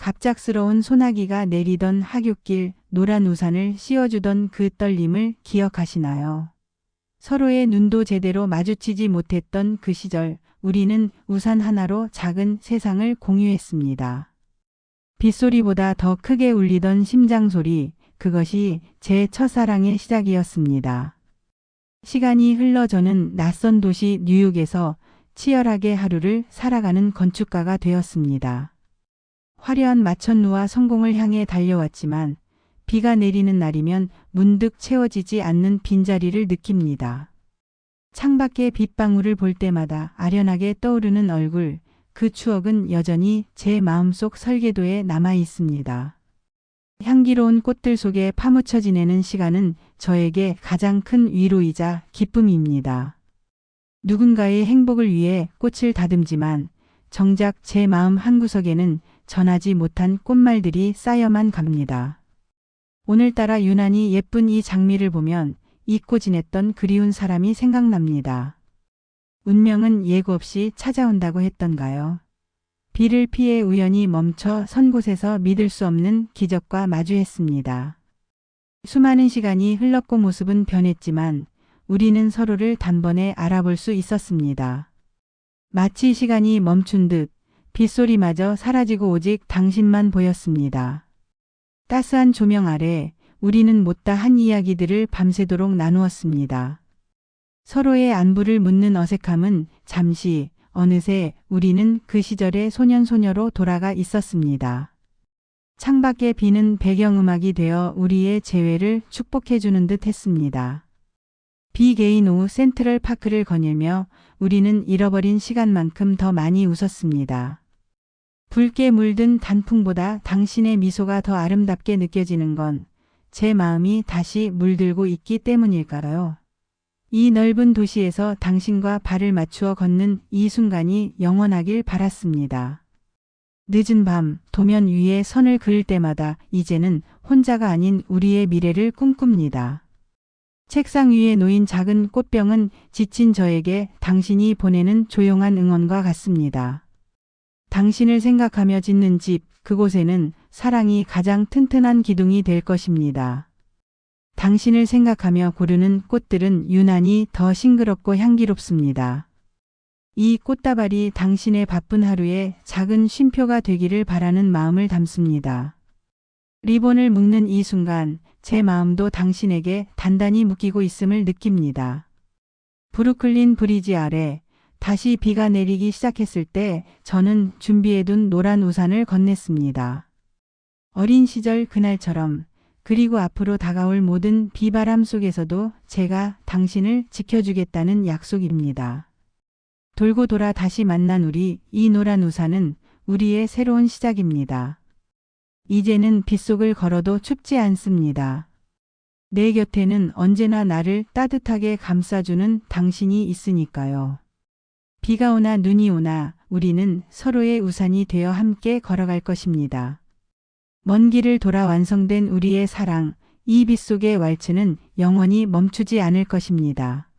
갑작스러운 소나기가 내리던 하굣길 노란 우산을 씌워주던 그 떨림을 기억하시나요? 서로의 눈도 제대로 마주치지 못했던 그 시절 우리는 우산 하나로 작은 세상을 공유했습니다. 빗소리보다 더 크게 울리던 심장소리, 그것이 제 첫사랑의 시작이었습니다. 시간이 흘러 저는 낯선 도시 뉴욕에서 치열하게 하루를 살아가는 건축가가 되었습니다. 화려한 마천루와 성공을 향해 달려왔지만 비가 내리는 날이면 문득 채워지지 않는 빈자리를 느낍니다. 창밖에 빗방울을 볼 때마다 아련하게 떠오르는 얼굴, 그 추억은 여전히 제 마음속 설계도에 남아 있습니다. 향기로운 꽃들 속에 파묻혀 지내는 시간은 저에게 가장 큰 위로이자 기쁨입니다. 누군가의 행복을 위해 꽃을 다듬지만 정작 제 마음 한구석에는 전하지 못한 꽃말들이 쌓여만 갑니다. 오늘따라 유난히 예쁜 이 장미를 보면 잊고 지냈던 그리운 사람이 생각납니다. 운명은 예고 없이 찾아온다고 했던가요? 비를 피해 우연히 멈춰 선 곳에서 믿을 수 없는 기적과 마주했습니다. 수많은 시간이 흘렀고 모습은 변했지만 우리는 서로를 단번에 알아볼 수 있었습니다. 마치 시간이 멈춘 듯 빗소리마저 사라지고 오직 당신만 보였습니다. 따스한 조명 아래 우리는 못다 한 이야기들을 밤새도록 나누었습니다. 서로의 안부를 묻는 어색함은 잠시 어느새 우리는 그 시절의 소년소녀로 돌아가 있었습니다. 창밖의 비는 배경음악이 되어 우리의 재회를 축복해주는 듯 했습니다. 비개인 오후 센트럴 파크를 거닐며 우리는 잃어버린 시간만큼 더 많이 웃었습니다. 붉게 물든 단풍보다 당신의 미소가 더 아름답게 느껴지는 건 제 마음이 다시 물들고 있기 때문일까요? 이 넓은 도시에서 당신과 발을 맞추어 걷는 이 순간이 영원하길 바랐습니다. 늦은 밤 도면 위에 선을 그을 때마다 이제는 혼자가 아닌 우리의 미래를 꿈꿉니다. 책상 위에 놓인 작은 꽃병은 지친 저에게 당신이 보내는 조용한 응원과 같습니다. 당신을 생각하며 짓는 집, 그곳에는 사랑이 가장 튼튼한 기둥이 될 것입니다. 당신을 생각하며 고르는 꽃들은 유난히 더 싱그럽고 향기롭습니다. 이 꽃다발이 당신의 바쁜 하루에 작은 쉼표가 되기를 바라는 마음을 담습니다. 리본을 묶는 이 순간 제 마음도 당신에게 단단히 묶이고 있음을 느낍니다. 브루클린 브리지 아래 다시 비가 내리기 시작했을 때 저는 준비해둔 노란 우산을 건넸습니다. 어린 시절 그날처럼 그리고 앞으로 다가올 모든 비바람 속에서도 제가 당신을 지켜주겠다는 약속입니다. 돌고 돌아 다시 만난 우리 이 노란 우산은 우리의 새로운 시작입니다. 이제는 빗속을 걸어도 춥지 않습니다. 내 곁에는 언제나 나를 따뜻하게 감싸주는 당신이 있으니까요. 비가 오나 눈이 오나 우리는 서로의 우산이 되어 함께 걸어갈 것입니다. 먼 길을 돌아 완성된 우리의 사랑, 이 빛 속의 왈츠는 영원히 멈추지 않을 것입니다.